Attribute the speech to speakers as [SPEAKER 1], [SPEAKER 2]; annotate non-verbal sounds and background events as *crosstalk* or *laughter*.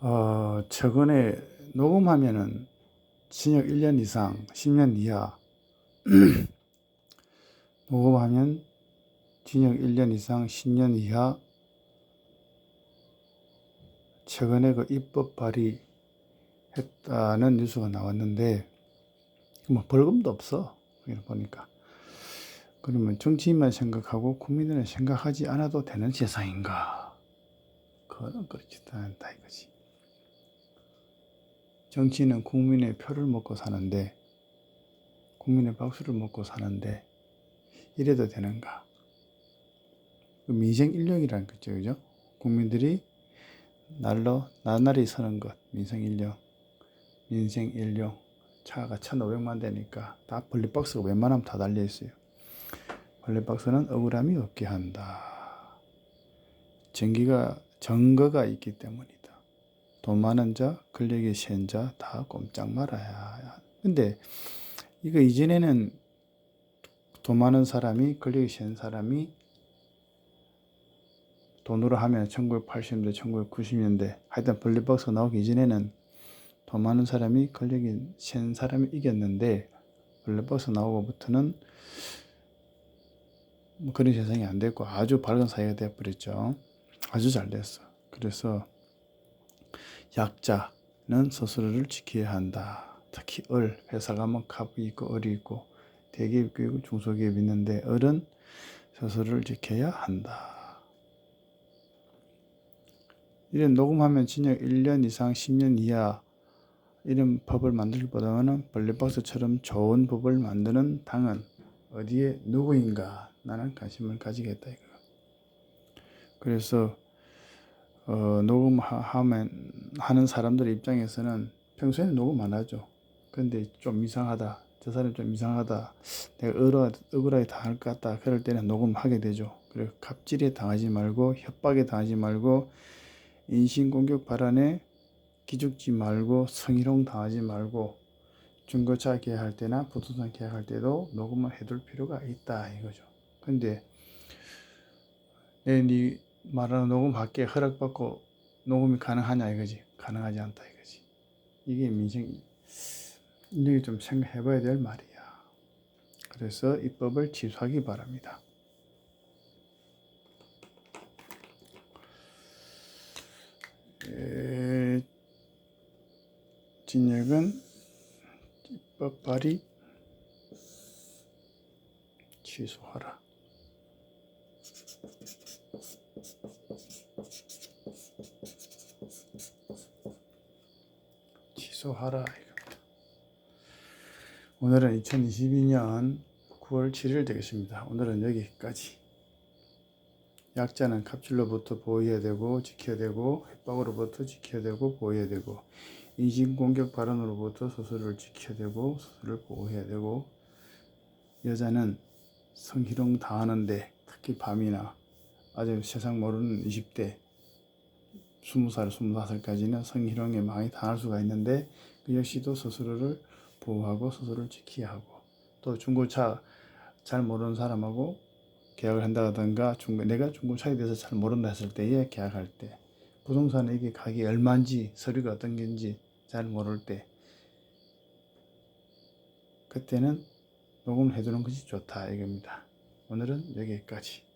[SPEAKER 1] 어, 최근에 녹음하면은 징역 1년 이상, 10년 이하. *clears throat* 녹음하면 징역 1년 이상, 10년 이하. 최근에 그 입법 발의했다는 뉴스가 나왔는데, 뭐 벌금도 없어. 보니까. 그러면 정치인만 생각하고 국민들은 생각하지 않아도 되는 세상인가? 그거는 그렇지도 않다 이거지. 정치인은 국민의 표를 먹고 사는데, 국민의 박수를 먹고 사는데, 이래도 되는가? 그 민생 인력이라는 거죠, 그죠? 국민들이 날로, 나날이 서는 것, 민생 인력, 민생 인력, 차가 1,500만 대니까 다 블랙박스가 웬만하면 다 달려 있어요. 블랙박스는 억울함이 없게 한다. 전기가, 증거가 있기 때문이다. 돈 많은 자, 권력이 센 자 다 꼼짝 말아야. 근데 이거 이전에는 돈 많은 사람이, 권력이 센 사람이 돈으로 하면 1980년대, 1990년대 하여튼 블랙박스 나오기 이전에는 돈 많은 사람이 권력이 센 사람이 이겼는데 블랙박스 나오고부터는 뭐 그런 세상이 안 됐고 아주 밝은 사회가 되어버렸죠. 아주 잘 됐어. 그래서 약자는 스스로를 지켜야 한다. 특히 을, 회사 가면 갑이 있고 을이 있고 대기업이 있고 중소기업이 있는데 을은 스스로를 지켜야 한다. 이런 녹음하면 징역 1년 이상 10년 이하 이런 법을 만들기보다는 블랙박스처럼 좋은 법을 만드는 당은 어디에 누구인가 나는 관심을 가지겠다 이거. 그래서 어, 녹음하면 하는 사람들 입장에서는 평소에는 녹음 안 하죠. 근데 좀 이상하다. 저 사람이 좀 이상하다. 내가 억울하, 억울하게 당할 것 같다. 그럴 때는 녹음하게 되죠. 그리고 갑질에 당하지 말고 협박에 당하지 말고 인신공격 발언에 기죽지 말고 성희롱 당하지 말고 중고차 계약할 때나 부동산 계약할 때도 녹음을 해둘 필요가 있다 이거죠. 근데 내 네 말하는 녹음 밖에 허락받고 녹음이 가능하냐 이거지. 가능하지 않다 이거지. 이게 민생 인력이 좀 생각해 봐야 될 말이야. 그래서 입법을 취소하기 바랍니다. 에, 진역은 입법 발의 취소하라. 이겁니다. 오늘은 2022년 9월 7일 되겠습니다. 오늘은 여기까지. 약자는 갑질로부터 보호해야 되고 지켜야 되고 협박으로부터 지켜야 되고 보호해야 되고 인신공격 발언으로부터 스스로를 지켜야 되고 스스로를 보호해야 되고 여자는 성희롱 당하는데 특히 밤이나 아주 세상 모르는 20대 20살, 25살까지는 성희롱에 많이 당할 수가 있는데 그 역시도 스스로를 보호하고 스스로를 지켜야 하고 또 중고차 잘 모르는 사람하고 계약을 한다든가 중고, 내가 중고차에 대해서 잘 모른다 했을 때에 계약할 때 부동산에 이게 가격이 얼마인지 서류가 어떤 건지 잘 모를 때 그때는 녹음을 해두는 것이 좋다 이겁니다. 오늘은 여기까지.